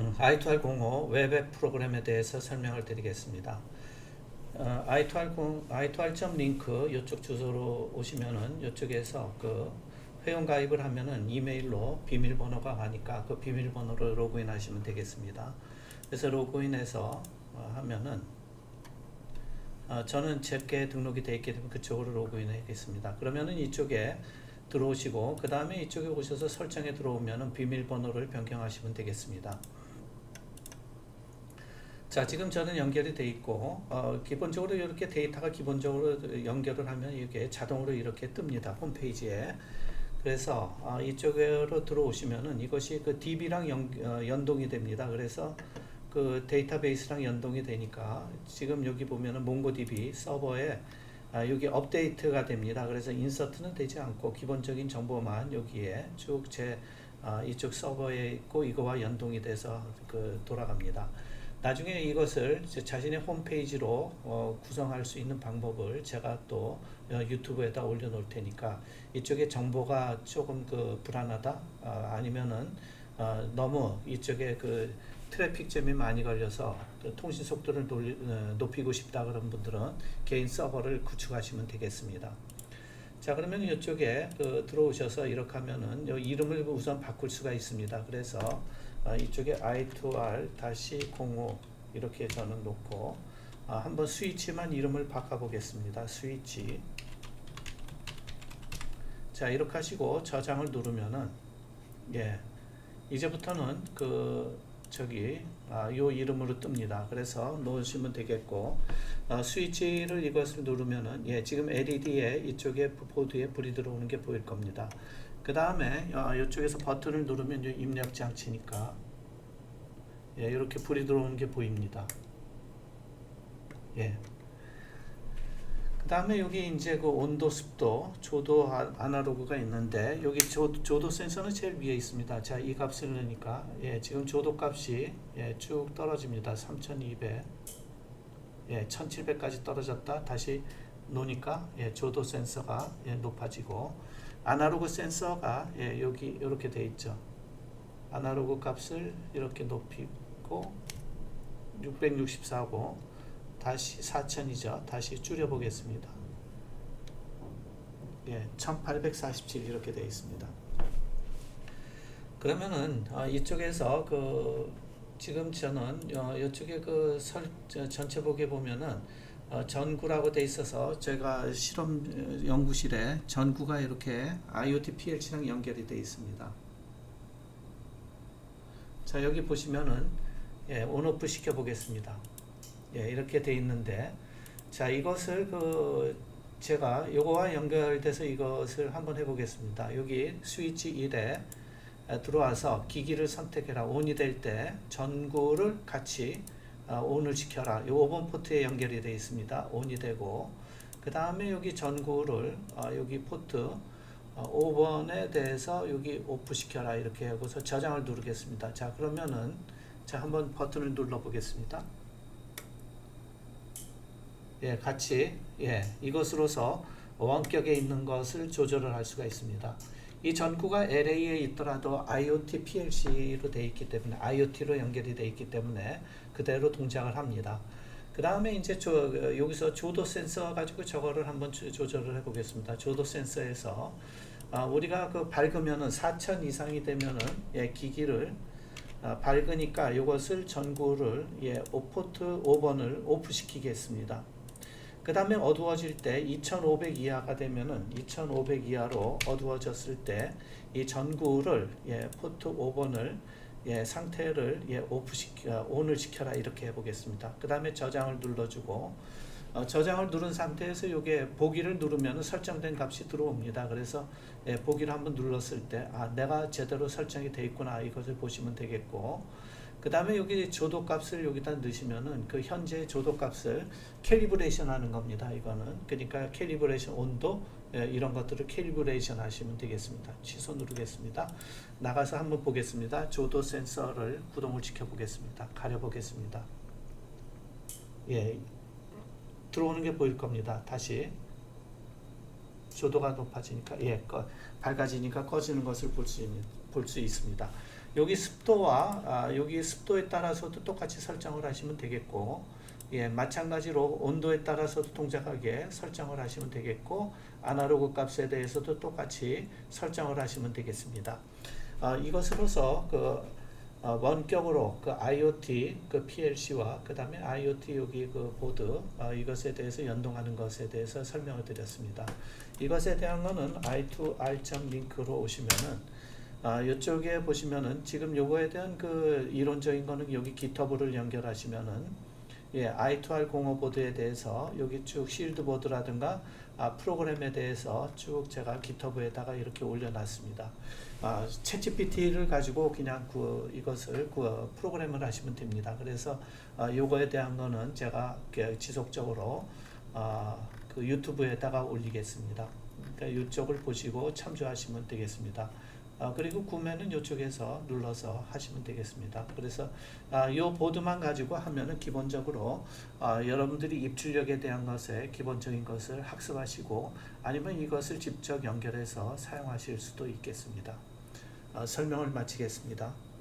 음, i2R05 웹앱 프로그램에 대해서 설명을 드리겠습니다. 어, i2R0, i2R 링크 이쪽 주소로 오시면은 이쪽에서 그 회원 가입을 하면은 이메일로 비밀번호가 가니까 그 비밀번호로 로그인 하시면 되겠습니다. 그래서 로그인해서 어, 하면은 어, 저는 제게 등록이 되어 있기 때문에 그쪽으로 로그인 하겠습니다. 그러면은 이쪽에 들어오시고 그 다음에 이쪽에 오셔서 설정에 들어오면은 비밀번호를 변경하시면 되겠습니다. 자 지금 저는 연결이 돼 있고 어, 기본적으로 이렇게 데이터가 기본적으로 연결을 하면 이게 자동으로 이렇게 뜹니다 홈페이지에 그래서 어, 이쪽으로 들어오시면은 이것이 그 DB랑 연, 어, 연동이 됩니다 그래서 그 데이터베이스랑 연동이 되니까 지금 여기 보면은 몽고DB 서버에 아, 여기 업데이트가 됩니다. 그래서 인서트는 되지 않고 기본적인 정보만 여기에 쭉제 아, 이쪽 서버에 있고 이거와 연동이 돼서 그 돌아갑니다. 나중에 이것을 제 자신의 홈페이지로 어, 구성할 수 있는 방법을 제가 또 어, 유튜브에다 올려놓을 테니까 이쪽에 정보가 조금 그 불안하다 아, 아니면은 어, 너무 이쪽에 그 트래픽점이 많이 걸려서 그 통신 속도를 돌리, 어, 높이고 싶다 그런 분들은 개인 서버를 구축하시면 되겠습니다. 자 그러면 이쪽에 그 들어오셔서 이렇게 하면은 요 이름을 우선 바꿀 수가 있습니다. 그래서 어, 이쪽에 i2r 다시 05 이렇게 저는 놓고 아, 한번 스위치만 이름을 바꿔 보겠습니다. 스위치 자 이렇게 하시고 저장을 누르면은 예 이제부터는 그 저기 아, 요 이름으로 뜹니다. 그래서 놓으시면 되겠고 어, 스위치를 이것을 누르면은 예 지금 LED에 이쪽에 보드에 불이 들어오는 게 보일 겁니다. 그 다음에 어, 이쪽에서 버튼을 누르면 이 입력 장치니까 예 이렇게 불이 들어오는 게 보입니다. 예. 그 다음에 여기 이제 그 온도, 습도, 조도 아- 아날로그가 있는데 여기 조, 조도 센서는 제일 위에 있습니다. 자, 이 값을 넣으니까 예, 지금 조도 값이 예, 쭉 떨어집니다. 3200, 예, 1700까지 떨어졌다. 다시 놓으니까 예, 조도 센서가 예, 높아지고 아날로그 센서가 예, 여기 이렇게 돼 있죠. 아날로그 값을 이렇게 높이고 664고 다시 4000이죠. 다시 줄여 보겠습니다. 예, 1847 이렇게 되어 있습니다. 그러면은 어, 이쪽에서 그 지금 저는 어, 이쪽에 그 설, 저, 전체 보게 보면은 어, 전구라고 돼 있어서 제가 실험 어, 연구실에 전구가 이렇게 IoT PLC랑 연결이 돼 있습니다. 자 여기 보시면은 예, 온오프 시켜 보겠습니다. 예, 이렇게 돼 있는데 자 이것을 그 제가 요거와 연결돼서 이것을 한번 해보겠습니다. 여기 스위치 1에 들어와서 기기를 선택해라 온이 될 때 전구를 같이 어, 온을 시켜라. 요 5번 포트에 연결이 되어 있습니다. 온이 되고 그 다음에 여기 전구를 어, 여기 포트 어, 5번에 대해서 여기 오프 시켜라 이렇게 하고서 저장을 누르겠습니다. 자 그러면은 자 한번 버튼을 눌러 보겠습니다. 예, 같이 예, 이것으로서 원격에 있는 것을 조절을 할 수가 있습니다. 이 전구가 LA에 있더라도 IoT PLC로 되어 있기 때문에 IoT로 연결이 되어 있기 때문에 그대로 동작을 합니다. 그 다음에 이제 저, 어, 여기서 조도 센서 가지고 저거를 한번 조- 조절을 해보겠습니다. 조도 센서에서 아, 우리가 그 밝으면은 4천 이상이 되면은 예, 기기를 아, 밝으니까 이것을 전구를 예, 오포트 5번을 오프 시키겠습니다. 그 다음에 어두워질 때 2500 이하가 되면은 2500 이하로 어두워졌을 때 이 전구를 예, 포트 5번을 예, 상태를 예, 오프 시켜 온을 시켜라 이렇게 해보겠습니다. 그 다음에 저장을 눌러주고 어, 저장을 누른 상태에서 이게 보기를 누르면 설정된 값이 들어옵니다. 그래서 예, 보기를 한번 눌렀을 때 아, 내가 제대로 설정이 돼 있구나 이것을 보시면 되겠고 그 다음에 여기 조도 값을 여기다 넣으시면은 그 현재 조도 값을 캘리브레이션 하는 겁니다. 이거는 그러니까 캘리브레이션 온도 예, 이런 것들을 캘리브레이션 하시면 되겠습니다. 취소 누르겠습니다. 나가서 한번 보겠습니다. 조도 센서를 구동을 시켜 보겠습니다. 가려 보겠습니다. 예, 들어오는 게 보일 겁니다. 다시 조도가 높아지니까 예, 꺼, 밝아지니까 꺼지는 것을 볼 수 있는 볼 수 있습니다. 여기 습도와 아, 여기 습도에 따라서도 똑같이 설정을 하시면 되겠고 예, 마찬가지로 온도에 따라서도 동작하게 설정을 하시면 되겠고 아날로그 값에 대해서도 똑같이 설정을 하시면 되겠습니다. 아, 이것으로서 그 어, 원격으로 그 IoT 그 PLC와 그 다음에 IoT 여기 그 보드 어, 이것에 대해서 연동하는 것에 대해서 설명을 드렸습니다. 이것에 대한 거는 i2r 링크로 오시면은 아, 이쪽에 보시면은 지금 요거에 대한 그 이론적인 거는 여기 GitHub를 연결하시면은 예, i2r 공호 보드에 대해서 여기 쭉 실드 보드라든가 아, 프로그램에 대해서 쭉 제가 GitHub에다가 이렇게 올려놨습니다. 아, 챗GPT를 가지고 그냥 그 이것을 그 프로그램을 하시면 됩니다. 그래서 아, 요거에 대한 거는 제가 이렇게 지속적으로 아, 그 유튜브에다가 올리겠습니다. 그러니까 이쪽을 보시고 참조하시면 되겠습니다. 아, 그리고 구매는 이쪽에서 눌러서 하시면 되겠습니다. 그래서 아, 이 보드만 가지고 하면은 기본적으로 아, 여러분들이 입출력에 대한 것에 기본적인 것을 학습하시고 아니면 이것을 직접 연결해서 사용하실 수도 있겠습니다. 아, 설명을 마치겠습니다.